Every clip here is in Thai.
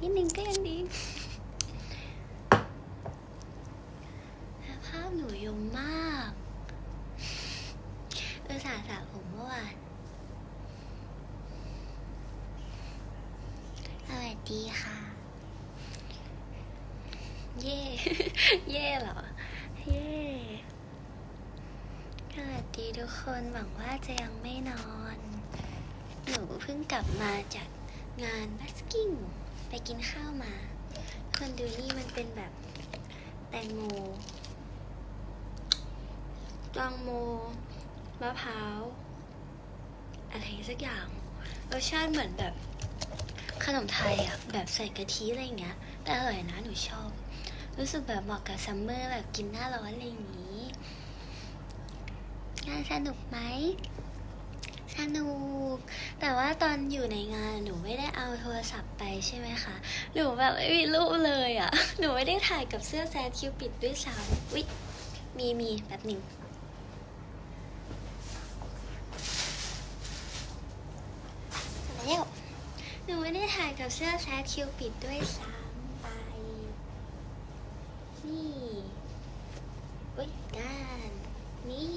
นิดนึงก็ยังดี ภาพหนูยมมากเออสาสระผมเมื่อวานสวัสดีค่ะ เย่ เย่เหรอ เย่สวัสดีทุกคนหวังว่าจะยังไม่นอน หนูเพิ่งกลับมาจากงานบัสกิ้ง ไปกินข้าวมา คนดูนี่มันเป็นแบบแตงโมแตงโม มะพร้าว อะไรสักอย่าง รสชาติเหมือนแบบขนมไทยอะแบบใส่กะทิอะไรอย่างเงี้ย แต่อร่อยนะ หนูชอบ รู้สึกแบบเหมาะกับซัมเมอร์แบบกินหน้าร้อนอะไรอย่างนี้งานสนุกไหม สนุก แต่ว่าตอนอยู่ในงานหนูไม่ได้เอาโทรศัพท์ไปใช่ไหมคะ หนูแบบไม่มีรูปเลยอะ่ะ หนูไม่ได้ถ่ายกับเสื้อแซดคิวปิดด้วยซ้ำอุ๊ยมีมีแบบหนึ่งแล้วหนูไม่ได้ถ่ายกับเสื้อแซดคิวปิดด้วยซ้ำไป นี่อุ๊ยด้าน นี่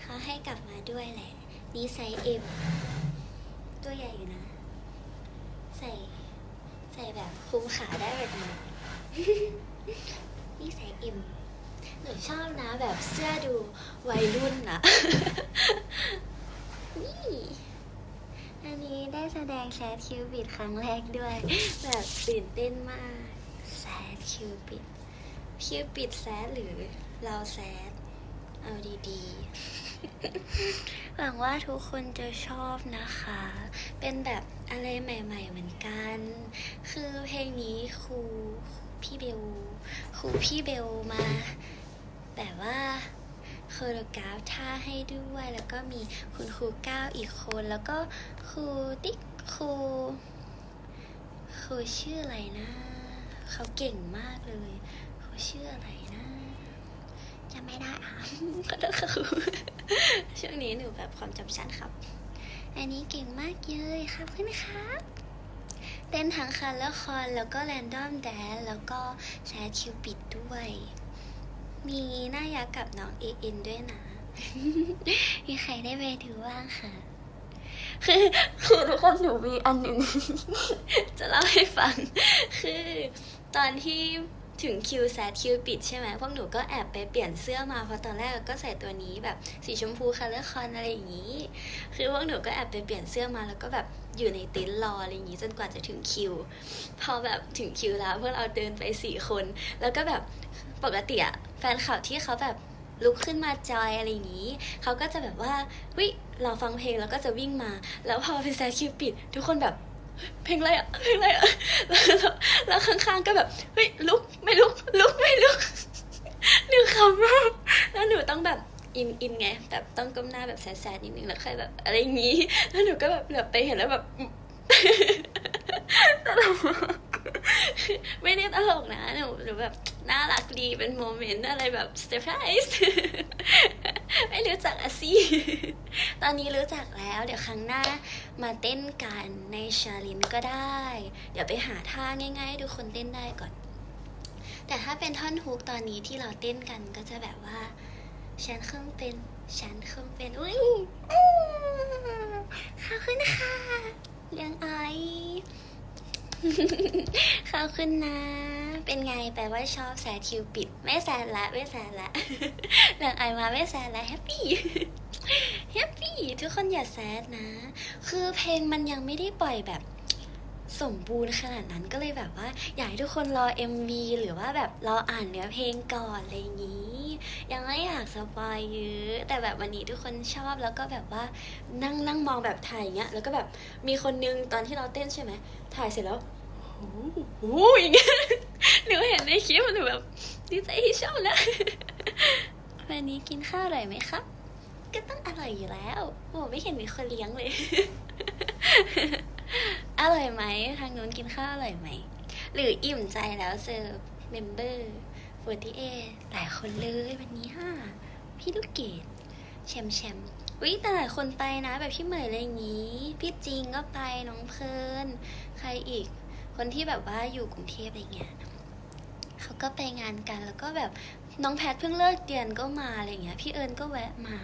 เขาให้กลับมาด้วยแหละ นี่ไซส์เอ็มตัวใหญ่อยู่นะ ใส่ ใส่แบบคุมขาได้แบบนี้นี่ไซส์เอ็มหนูชอบนะแบบเสื้อดูวัยรุ่นนะ นี่ อันนี้ได้แสดงแซดคิวบิดครั้งแรกด้วย แบบตื่นเต้นมากแซดคิวบิดคิวปิดแซดหรือเราแซดเอาดีๆ หวังว่าทุกคนจะชอบนะคะ เป็นแบบอะไรใหม่ ๆ เหมือนกัน คือเพลงนี้ครูพี่เบลครูพี่เบลมา แบบว่าโคโรกราฟท่าให้ด้วย แล้วก็มีคุณครูก้าวอีกคน แล้วก็ครูติ๊กครูครูชื่ออะไรนะ เขาเก่งมากเลยครูชื่ออะไรนะจำไม่ได้อะขอโทษค่ะครูช่วงนี้หนูแบบความจำสั้นครับ อันนี้เก่งมากเลยครับขึ้นครับเต้นทั้งคันละครแล้วก็แรนดอมแดนแล้วก็แซดคิวปิดด้วย มีหน้ายักษ์กับน้องเอเอ็นด้วยนะมีใครได้ไปดูบ้างคะคือคือทุกคนหนูมีอันหนึ่งจะเล่าให้ฟัง คือตอนที่ ถึงคิวแซดคิวปิดใช่ไหมพวกหนูก็แอบไปเปลี่ยนเสื้อมาเพราะตอนแรกก็ใส่ตัวนี้แบบสีชมพูคัลเลอร์คอนอะไรอย่างนี้ คือพวกหนูก็แอบไปเปลี่ยนเสื้อมาแล้วก็แบบอยู่ในเต็นรออะไรอย่างนี้จนกว่าจะถึงคิว พอแบบถึงคิวแล้วพวกเราเดินไปสี่คน แล้วก็แบบปกติอะแฟนคลับที่เขาแบบลุกขึ้นมาจอยอะไรอย่างนี้ เขาก็จะแบบว่าวิเราฟังเพลงแล้วก็จะวิ่งมา แล้วพอเป็นแซดคิวปิด ทุกคนแบบ เพลงอะไรอะเพลงอะไรอะแล้วแล้วแล้วข้างๆก็แบบเฮ้ยลุกไม่ลุกลุกไม่ลุกหนูขำมากแล้วหนูต้องแบบอินอินไงแบบต้องก้มหน้าแบบแซดๆนิดนึงแล้วค่อยแบบอะไรอย่างนี้ แล้วหนูก็แบบเหลือบไปเห็นแล้วแบบตลกมากไม่ได้ตลกนะหนูหนูแบบน่ารักดีเป็นโมเมนต์อะไรแบบเซอร์ไพรส์ ไม่รู้จักอะสิตอนนี้รู้จักแล้ว เดี๋ยวครั้งหน้ามาเต้นกันในชาลินก็ได้ เดี๋ยวไปหาท่าง่ายๆให้ทุกคนเต้นได้ก่อน แต่ถ้าเป็นท่อนฮุกตอนนี้ที่เราเต้นกันก็จะแบบว่า ฉันเครื่องเป็น ฉันเครื่องเป็น อุ้ยขอบคุณค่ะเรื่องไอ ขอบคุณนะ เป็นไงแปลว่าชอบแซคิวปิด ไม่แซดละไม่แซดละเรื่องไอมาไม่แซดละแฮปปี้แฮปปี้ทุกคนอย่าแซดนะ คือเพลงมันยังไม่ได้ปล่อยแบบสมบูรณ์ขนาดนั้นก็เลยแบบว่า อยากให้ทุกคนรอ MV หรือว่าแบบรออ่านเนื้อเพลงก่อนอะไรอย่างนี้ ยังไม่อยากสปอยเยอะ แต่แบบวันนี้ทุกคนชอบแล้วก็แบบว่านั่งนั่งมองแบบถ่ายอย่างเงี้ยแล้วก็แบบมีคนนึงตอนที่เราเต้นใช่ไหมถ่ายเสร็จแล้ว โอ้โหอย่างเงี้ยหนูเห็นในคลิปหนูแบบดีใจที่ชอบแล้ววันนี้กินข้าวอร่อยไหมครับ ก็ต้องอร่อยอยู่แล้วโอ้ไม่เห็นมีคนเลี้ยงเลย อร่อยไหมทางนู้นกินข้าวอร่อยไหม หรืออิ่มใจแล้วเซอร์เมมเบอร์ฟอร์ตี้เอหลายคนเลยวันนี้ห้าพี่ลูกเกดแชมแชมวิแต่หลายคนไปนะ แบบพี่เหมยอะไรอย่างนี้ พี่จริงก็ไปน้องเพลิร์นใครอีก คนที่แบบว่าอยู่กรุงเทพอะไรเงี้ยเขาก็ไปงานกันแล้วก็แบบน้องแพทเพิ่งเลิกเรียนก็มาอะไรเงี้ย พี่เอิญก็แวะมา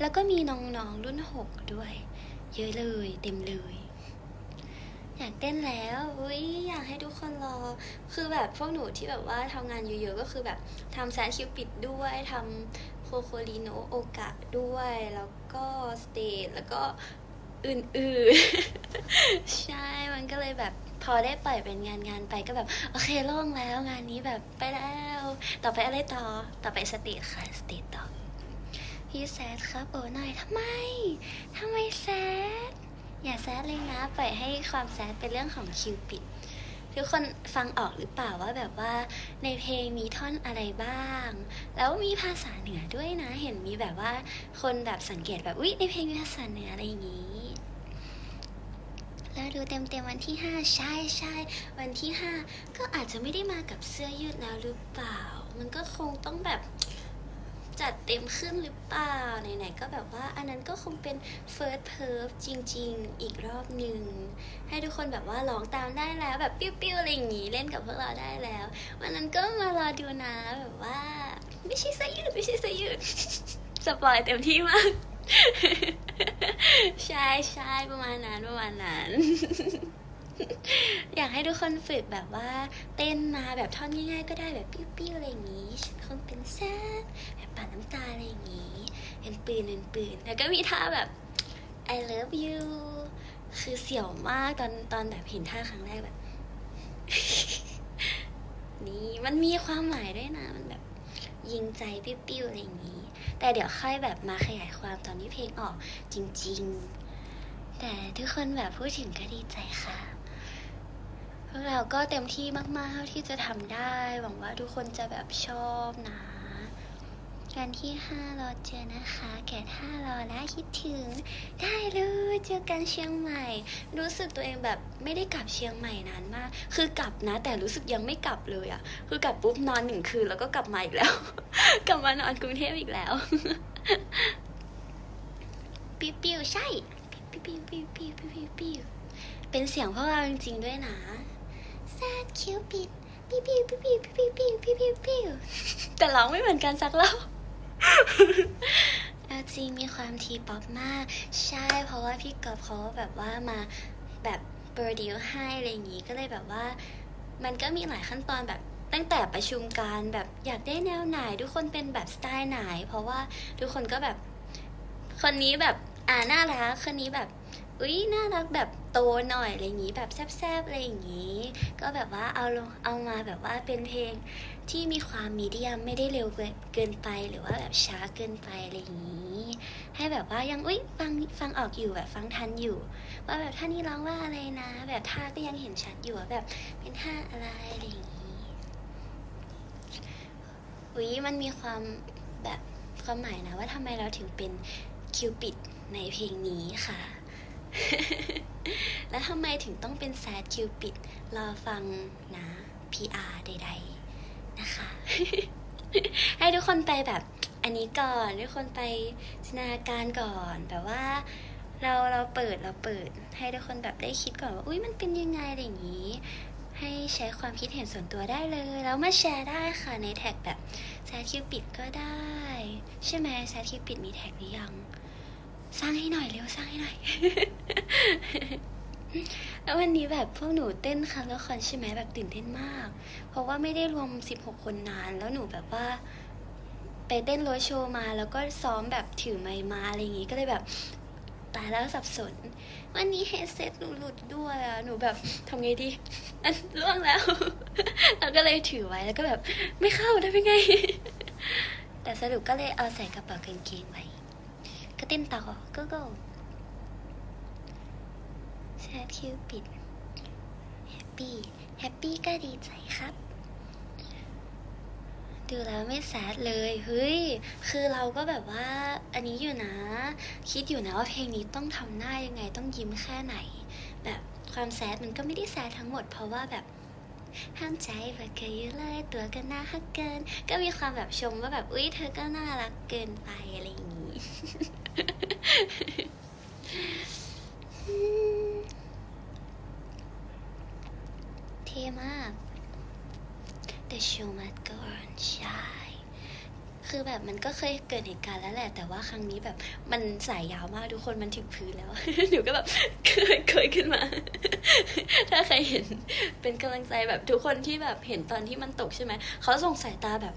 แล้วก็มีน้องๆรุ่นหกด้วย เยอะเลยเต็มเลยอยากเต้นแล้วอุ้ยอยากให้ทุกคนรอ คือแบบพวกหนูที่แบบว่าทำงานเยอะๆ ก็คือแบบทำแซนคิวปิดด้วยทำโคโคลิโนโอกะด้วย แล้วก็สเตจแล้วก็อื่นๆ ใช่ มันก็เลยแบบ อได้ปล่อยเป็นงานงานไปก็แบบ โอเคโล่งแล้วงานนี้แบบไปแล้ว ต่อไปอะไรต่อ ต่อไปสตจค่ะสตจต่อ พี่แซดครับโอ้หน่อยทำไมทำไมแซดอย่าแซดเลยนะปล่อยให้ความแซดเป็นเรื่องของคิวปิดทุกคนฟังออกหรือเปล่าว่าแบบว่าในเพลงมีท่อนอะไรบ้าง แล้วมีภาษาเหนือด้วยนะ เห็นมีแบบว่าคนแบบสังเกตแบบอุ๊ยในเพลงมีภาษาเหนืออะไรอย่างนี้ แล้ดูเต็มๆวันที่ 5 ใช่ใช่วันที่ 5 ก็อาจจะไม่ได้มากับเสื้อยืดแล้วหรือเปล่า มันก็คงต้องแบบจัดเต็มขึ้นหรือเปล่าไหนๆก็แบบว่าอันนั้นก็คงเป็น first perf จริง ๆ อีกรอบหนึ่ง ให้ทุกคนแบบว่าร้องตามได้แล้วแบบปิ้วๆอะไรอย่างงี้เล่นกับพวกเราได้แล้ว วันนั้นก็มารอดูนะแบบว่า ไม่ใช่เสื้อยืดไม่ใช่เสื้อยืดสปอยเต็มที่มาก ใช่ใช่ประมาณนั้นประมาณนั้น อยากให้ทุกคนฝึกแบบว่าเต้นมาแบบท่อนง่ายๆ ก็ได้แบบปิ้วๆอะไรอย่างนี้ฉันคงเป็นแซดแบบปาน้ำตาอะไรอย่างนี้เป็นปืนเป็นปืนแล้วก็มีท่าแบบ I love you คือเสี่ยวมากตอนตอนแบบเห็นท่าครั้งแรกแบบ นี่มันมีความหมายด้วยนะ มันแบบ ยิงใจปิ้วๆอะไรอย่างนี้ แต่เดี๋ยวค่อยแบบมาขยายความตอนที่เพลงออกจริง ๆ แต่ทุกคนแบบพูดถึงก็ดีใจค่ะ พวกเราก็เต็มที่มากๆเท่าที่จะทำได้ หวังว่าทุกคนจะแบบชอบนะ วันที่ 5 รอเจอนะคะ แกด5รอนะคิดถึง ได้เลยเจอกันเชียงใหม่ รู้สึกตัวเองแบบไม่ได้กลับเชียงใหม่นานมาก คือกลับนะ แต่รู้สึกยังไม่กลับเลยอะคือกลับปุ๊บนอนหนึ่งคืนแล้วก็กลับมาอีกแล้ว กลับมานอนกรุงเทพอีกแล้วปิ้วปิ้วใช่ปิ้วปิ้วปิ้วปิ้วปิ้วปิ้วปิ้วเป็นเสียงพวกเราจริงๆด้วยนะแซดคิวปิดปิ้วปิ้วปิ้วปิ้วปิ้วปิ้วปิ้วปิ้วปิ้วแต่ร้องไม่เหมือนกันสักรอบ เอาจริงมีความทีป๊อปมาก ใช่เพราะว่าพี่กอฟเขาก็แบบว่ามาแบบโปรดิวให้อะไรอย่างนี้ก็เลยแบบว่า มันก็มีหลายขั้นตอนแบบตั้งแต่ประชุมการแบบอยากได้แนวไหน ทุกคนเป็นแบบสไตล์ไหน เพราะว่าทุกคนก็แบบ คนนี้แบบอ่าน่ารักคนนี้แบบอุ้ยน่ารักแบบโตหน่อยอะไรอย่างนี้แบบแซบๆอะไรอย่างนี้ ก็แบบว่าเอาลงเอามาแบบว่าเป็นเพลง ที่มีความมีเดียมไม่ได้เร็วเกินไปหรือว่าแบบช้าเกินไปอะไรอย่างนี้ ให้แบบว่ายังอุ้ยฟังฟังออกอยู่แบบฟังทันอยู่ ว่าแบบท่านี้ร้องว่าอะไรนะ แบบท่าก็ยังเห็นชัดอยู่ว่าแบบเป็นท่าอะไรอะไรอย่างนี้อุ้ยมันมีความแบบความหมายนะว่าทำไมเราถึงเป็นคิวปิดในเพลงนี้ค่ะ แล้วทำไมถึงต้องเป็นแซดคิวปิดรอฟังนะ PR ใด ๆ นะคะ ให้ทุกคนไปแบบอันนี้ก่อนทุกคนไปจินตนาการก่อนแบบว่าเราเราเปิดเราเปิด ให้ทุกคนแบบได้คิดก่อนว่าอุ้ยมันเป็นยังไงอะไรอย่างนี้ ให้แชร์ความคิดเห็นส่วนตัวได้เลยแล้วมาแชร์ได้ค่ะในแท็กแบบแซดคิวปิดก็ได้ ใช่ไหมแซดคิวปิดมีแท็กหรือยัง สร้างให้หน่อยเร็วสร้างให้หน่อย แล้ววันนี้แบบพวกหนูเต้นคันละครใช่ไหมแบบตื่นเต้นมาก เพราะว่าไม่ได้รวม 16 คนนาน แล้วหนูแบบว่า ไปเต้นโรดโชว์มา แล้วก็ซ้อมแบบถือไมมาอะไรอย่างงี้ก็เลยแบบตายแล้วสับสน วันนี้เฮดเซ็ตหนูหลุดด้วยอะหนูแบบทำไงดีอันล่วงแล้วแล้วก็เลยถือไว้แล้วก็แบบไม่เข้าได้เป็นไง แต่สรุปก็เลยเอาใส่กระเป๋ากางเกงไว้ก็เต้นต่อก็ก็ แชทคิวปิดแฮปปี้แฮปปี้ก็ดีใจครับ ดูแล้วไม่แซดเลยเฮ้ยคือเราก็แบบว่าอันนี้อยู่นะ คิดอยู่นะว่าเพลงนี้ต้องทำหน้ายังไงต้องยิ้มแค่ไหน แบบความแซดมันก็ไม่ได้แซดทั้งหมดเพราะว่าแบบห้ามใจว่าเคยอยู่เลยตัวก็น่าฮักเกิน ก็มีความแบบชมว่าแบบอุ้ยเธอก็น่ารักเกินไปอะไรอย่างนี้ อื มยชิลมาก่อนใช่ คือแบบมันก็เคยเกิดเหตุการณ์แล้วแหละ แต่ว่าครั้งนี้แบบมันสายยาวมากทุกคนมันถึงพื้นแล้ว หนูก็แบบเคยเคยขึ้นมา ถ้าใครเห็นเป็นกำลังใจแบบทุกคนที่แบบเห็นตอนที่มันตกใช่ไหม เขาส่งสายตาแบบ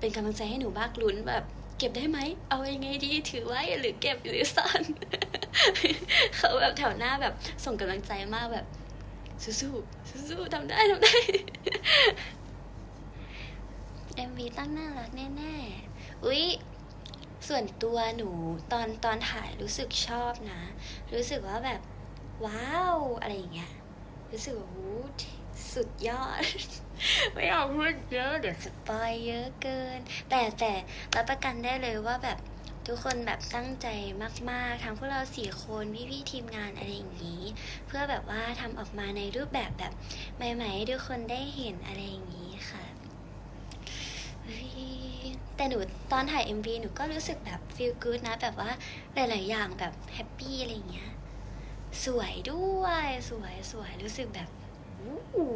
เป็นกำลังใจให้หนูบ้ากลุ้นแบบเก็บได้ไหม เอายังไงดีถือไว้หรือเก็บหรือซ่อน เขาแบบแถวหน้าแบบส่งกำลังใจมากแบบ สู้ๆสู้ๆทำได้ทำได้ MV ตั้งน่ารักแน่ๆ อุ๊ย ส่วนตัวหนูตอนตอนถ่ายรู้สึกชอบนะ รู้สึกว่าแบบ ว้าว อะไรอย่างเงี้ย รู้สึกว่าโอ้สุดยอด ไม่เอาพูดเยอะเดี๋ยวสปอยเยอะเกิน แต่แต่รับประกันได้เลยว่าแบบ ทุกคนแบบตั้งใจมากๆทั้งพวกเราสี่คนพี่ๆทีมงานอะไรอย่างนี้ เพื่อแบบว่าทำออกมาในรูปแบบแบบใหม่ๆให้ทุกคนได้เห็นอะไรอย่างนี้ค่ะแต่หนูตอนถ่าย MV หนูก็รู้สึกแบบ feel good นะ แบบว่าหลาย ๆ อย่างแบบแฮปปี้อะไรอย่างเงี้ย สวยด้วย สวยสวยรู้สึกแบบอู้หู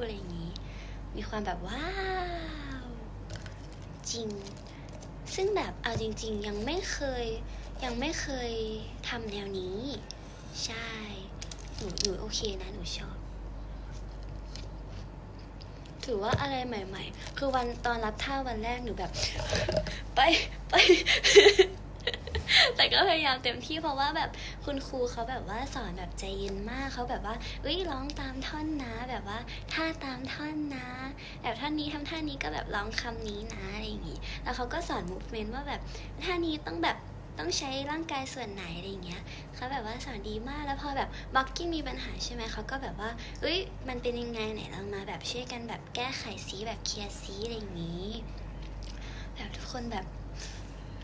อะไรอย่างงี้ มีความแบบว้าว จริง ซึ่งแบบเอาจริง ๆ ยังไม่เคยยังไม่เคยทำแนวนี้ ใช่หนูหนูโอเคนะหนูชอบ ถือว่าอะไรใหม่ ๆ คือวันตอนรับท่าวันแรกหนูแบบ ไปไป แต่ก็พยายามเต็มที่เพราะว่าแบบคุณครูเขาแบบว่าสอนแบบใจเย็นมากเขาแบบว่าเอ้ยร้องตามท่อนนะแบบว่าท่าตามท่อนนะ แบบท่อนนี้ทำท่านี้ก็แบบร้องคำนี้นะอะไรอย่างงี้แล้วเขาก็สอน movement ว่าแบบท่านี้ต้องแบบต้องใช้ร่างกายส่วนไหนอะไรอย่างเงี้ยเขาแบบว่าสอนดีมากแล้วพอแบบบล็อกกิ้งมีปัญหาใช่ไหมเขาก็แบบว่าเอ้ยมันเป็นยังไงไหนเรามาแบบช่วยกันแบบแก้ไขซีแบบเคลียร์ซีอะไรอย่างงี้ แบบทุกคนแบบ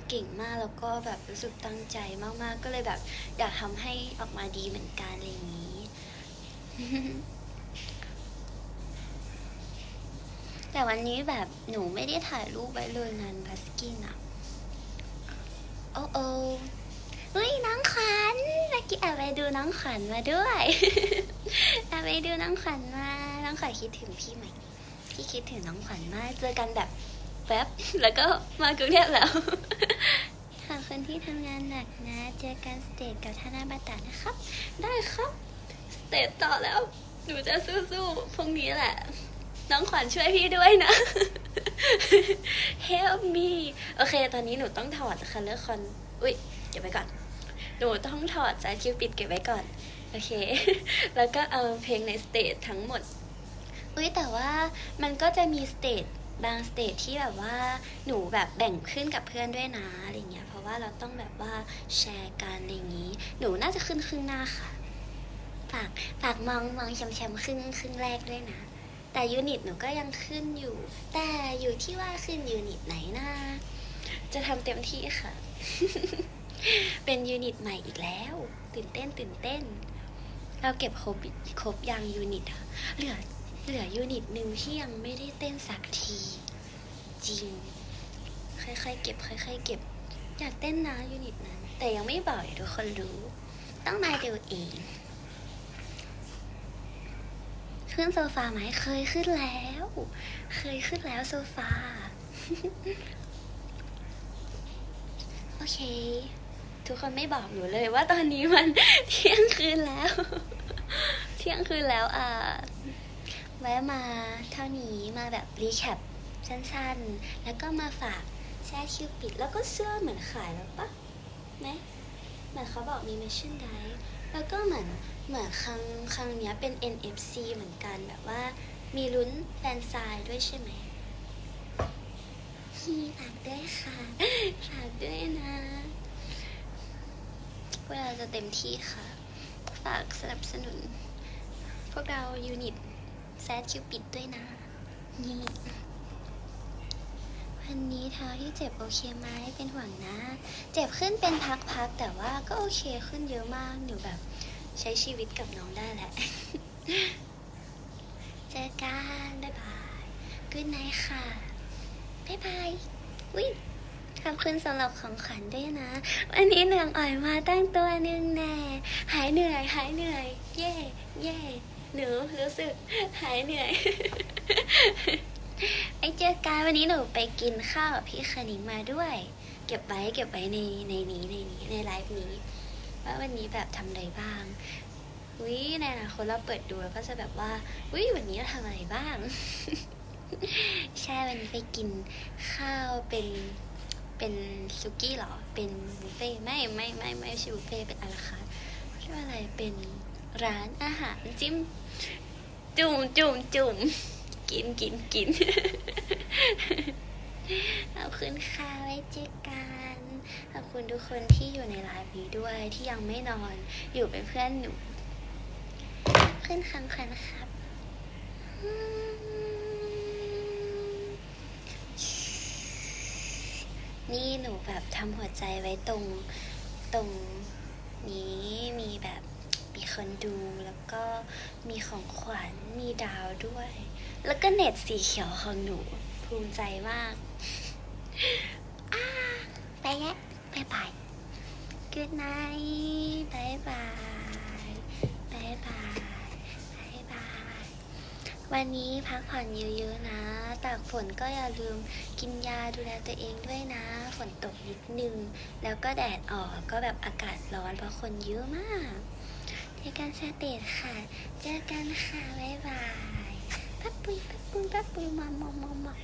เก่งมากแล้วก็แบบรู้สึกตั้งใจมากๆ ก็เลยแบบอยากทำให้ออกมาดีเหมือนกันอะไรอย่างนี้ แต่วันนี้แบบหนูไม่ได้ถ่ายรูปไว้เลยงานพัสกินอะโอ้โอเฮ้ยน้องขวัญเมื่อกี้แอบไปดูน้องขวัญมาด้วยแอบไปดูน้องขวัญมา น้องขวัญคิดถึงพี่ไหมพี่คิดถึงน้องขวัญมาก เจอกันแบบแป๊บ แล้วก็มากรุงเทพแล้ว คนที่ทำงานหนักนะ เจอกันสเตจกับธนาบัตานะครับ ได้ครับ สเตจต่อแล้ว หนูจะสู้ๆพรุ่งนี้แหละ น้องขวัญช่วยพี่ด้วยนะ Help me โอเค ตอนนี้หนูต้องถอดคัลเลอร์คอน อุ้ยเก็บไว้ก่อน หนูต้องถอดสายคิวปิดเก็บไว้ก่อน โอเค แล้วก็เอาเพลงในสเตจทั้งหมด อุ้ยแต่ว่ามันก็จะมีสเตจบางสเตจที่แบบว่าหนูแบบแบ่งขึ้นกับเพื่อนด้วยนะอะไรเงี้ย ว่าเราต้องแบบว่าแชร์กันอะไรอย่างนี้ หนูน่าจะขึ้นครึ่งหน้าค่ะ ฝากฝากมองมองแชมแชมครึ่งครึ่งแรกด้วยนะ แต่ยูนิตหนูก็ยังขึ้นอยู่ แต่อยู่ที่ว่าขึ้นยูนิตไหนนะจะทำเต็มที่ค่ะ เป็นยูนิตใหม่อีกแล้ว ตื่นเต้นตื่นเต้น เราเก็บครบครบยังยูนิตเหลือเหลือยูนิตหนึ่งที่ยังไม่ได้เต้นสักที จริง ค่อยๆเก็บ ค่อยๆเก็บ อยากเต้นนะยูนิตนั้น แต่ยังไม่บอกให้ทุกคนรู้ ต้องมาดูเอง ขึ้นโซฟาไหมเคยขึ้นแล้ว เคยขึ้นแล้วโซฟา โอเค ทุกคนไม่บอกหนูเลยว่าตอนนี้มันเที่ยงคืนแล้ว เที่ยงคืนแล้วอะแวะมาเท่านี้มาแบบรีแคปสั้นๆ แล้วก็มาฝาก ช่คิวปิดแล้วก็เสื้อเหมือนขายแล้วปะไหมเหมือนเขาบอกมี m มช i นไดแล้วก็เหมือนเหมือนครั้งครั้งเนี้ยเป็น NFC เหมือนกันแบบว่า มีลุ้นแฟนซายด้วยใช่ไหมฝากด้วยค่ะฝากด้วยนะพวกเราจะเต็มที่ค่ะ ฝากสนับสนุน พวกเรายูนิตแซดคิวปิดด้วยนะนี่ วันนี้เท้าที่เจ็บโอเคไหมเป็นห่วงนะ เจ็บขึ้นเป็นพักๆแต่ว่าก็โอเคขึ้นเยอะมากหนูแบบใช้ชีวิตกับน้องได้แหละ เจอกันบ๊ายบายกุนไนค่ะบ๊ายบายวิขอบคุณสำหรับของขวัญด้วยนะ วันนี้เหนื่องอ่อยมาตั้งตัวหนึงแน่หายเหนื่อยหายเหนื่อย เย่เย่หนูรู้สึกหายเหนื่อย จอกันวันนี้หนูไปกินข้าวกับพี่คณิงมาด้วย เก็บไว้เก็บไว้ในในนี้ในนี้ในไลฟ์นี้ ว่าวันนี้แบบทำอะไรบ้างวิในอนาคตเราเปิดดูแล้วก็จะแบบว่าวิวันนี้เราทำอะไรบ้าง ใช่วันนี้ไปกินข้าวเป็นเป็นซุกี้เหรอ เป็นบุฟเฟ่ไม่ไม่ไม่ไม่ใช่บุฟเฟ่เป็นอาราคาร์ทเรียกว่าอะไรเป็นร้านอาหารจิ้ม จุ่มจุ่มจุ่มกินกินกิน ขอบคุณค่ะไว้เจอกันขอบคุณทุกคนที่อยู่ในไลฟ์นี้ด้วยที่ยังไม่นอนอยู่เป็นเพื่อนหนูขึ้นคำคันครับนี่หนูแบบทำหัวใจไว้ตรงตรงนี้มีแบบมีคนดูแล้วก็มีของขวัญมีดาวด้วย แล้วก็เน็ตสีเขียวของหนู ภูมิใจมากไปแล้วบายบาย Good night บายบายบายบายบายบาย วันนี้พักผ่อนเยอะๆนะ ตากฝนก็อย่าลืมกินยาดูแลตัวเองด้วยนะ ฝนตกนิดนึง แล้วก็แดดออกก็แบบอากาศร้อนเพราะคนเยอะมากเจอกันสเตจค่ะ เจอกันค่ะ บ๊ายบาย ปั๊บปุยปั๊บปุยปั๊บปุยมอมมอมมอมมอม